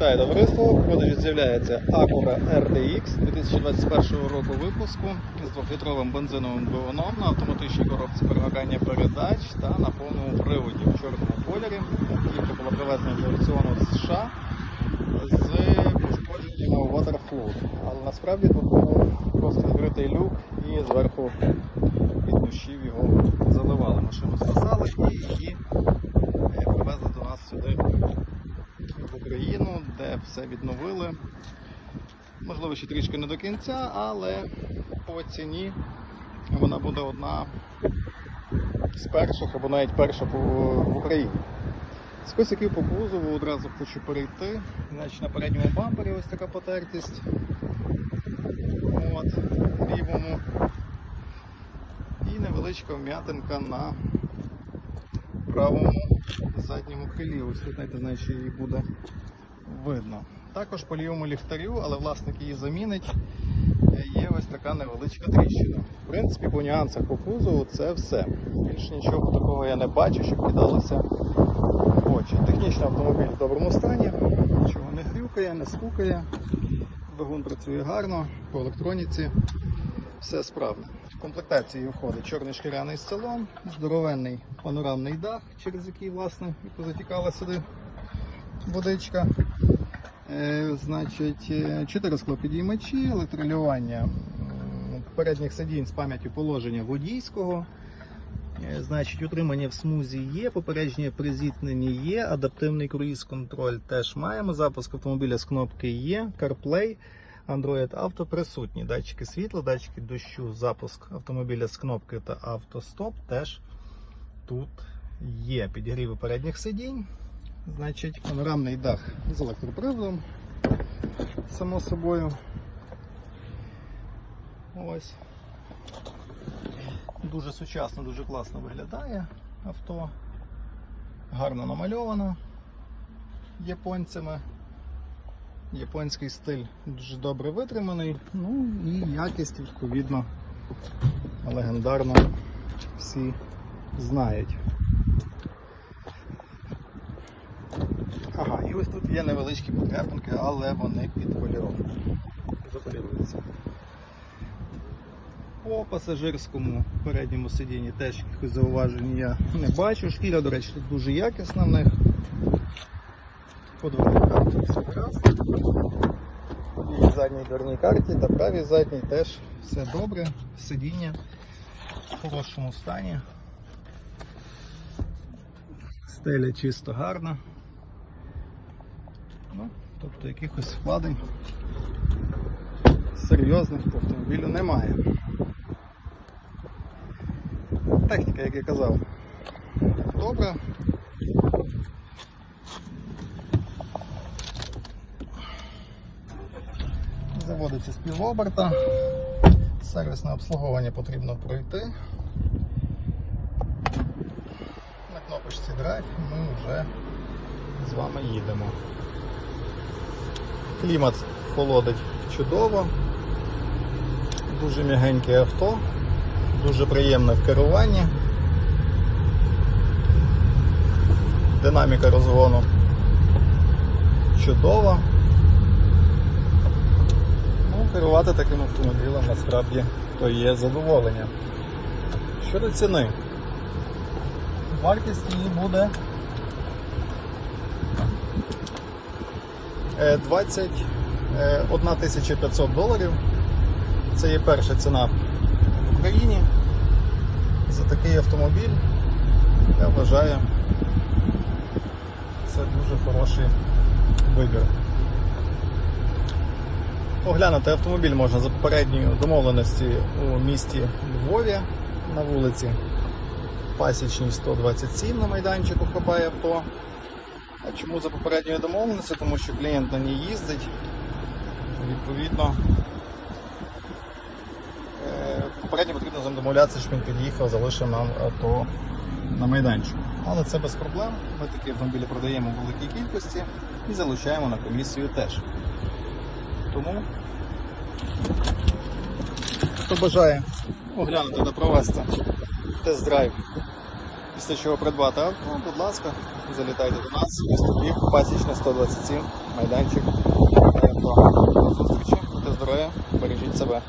Вітаю товариство! В продажі з'являється Acura RDX 2021 року випуску з 2-літровим бензиновим двигуном на автоматичній коробці перемикання передач та на повному приводі в чорному кольорі. Автівка була привезена з аукціону з США з пошкодженнями Waterflow. Але насправді тут був просто відкритий люк і зверху від душів його заливали. Машину сказали і її е, привезли до нас сюди в Україну, де все відновили. Можливо, ще трішки не до кінця, але по ціні вона буде одна з перших або навіть перша в Україні. З косяків по кузову одразу хочу перейти. Значить, на передньому бампері ось така потертість. От, лівому. І невеличка вм'ятинка на правому задньому крилі. Ось тут знаю, чи її буде видно. Також по лівому ліхтарю, але власник її замінить. Є ось така невеличка тріщина. В принципі, по нюансах по кузову це все. Більше нічого такого я не бачу, щоб кидалося в очі. Технічний автомобіль в доброму стані, нічого не грюкає, не стукає. Двигун працює гарно, по електроніці все справно. Комплектації входить чорний шкіряний салон, здоровенний панорамний дах, через який власне позатікала сюди водичка. Е, значить, е, чотири склопідіймачі, електролювання передніх сидінь з пам'яттю положення водійського. Е, Значить, утримання в смузі є, попередження при зіткненні є, адаптивний круїз-контроль теж маємо. Запуск автомобіля з кнопки є, CarPlay, Android Auto присутні. Датчики світла, датчики дощу, запуск автомобіля з кнопки та автостоп теж тут є. Підігріви передніх сидінь. Значить, панорамний дах з електроприводом, само собою. Ось. Дуже сучасно, дуже класно виглядає авто. Гарно намальовано японцями. Японський стиль дуже добре витриманий. Ну і якість, відповідно, легендарно всі знають. Ага, і ось тут є невеличкі подряпинки, але вони підполіровані. Заполіруються. По пасажирському передньому сидінні теж якихось зауважень я не бачу. Шкіра, до речі, тут дуже якісна в них. Дверній карті все гаразд. По лівій задній дверній карті та правій задній теж все добре. Сидіння в хорошому стані. Стеля чисто гарна. Ну, тобто якихось вкладень серйозних по автомобілю немає. Техніка, як я казав, добра. Заводиться з півоберта. Сервісне обслуговування потрібно пройти. На кнопочці Drive ми вже з вами їдемо. Клімат холодить чудово. Дуже м'ягеньке авто, дуже приємне в керуванні. Динаміка розгону чудова. Керувати таким автомобілем насправді то є задоволення. Щодо ціни, вартість її буде е, 21 500 доларів. Це є перша ціна в Україні. За такий автомобіль, я вважаю, це дуже хороший вибір. Оглянути автомобіль можна за попередньою домовленості у місті Львові на вулиці Пасічній 127 на майданчику хапає авто. А чому за попередньою домовленістю? Тому що клієнт на ній їздить. Відповідно, е, попередньо потрібно з щоб він під'їхав, залишив нам авто на майданчику. Але це без проблем. Ми такі автомобілі продаємо в великій кількості і залучаємо на комісію теж. Тому, хто бажає оглянути та провести тест-драйв Після чого придбати авто, будь ласка, залітайте до нас, місто пасічна пасічне 127, майданчик. До зустрічі, будьте здорові, бережіть себе.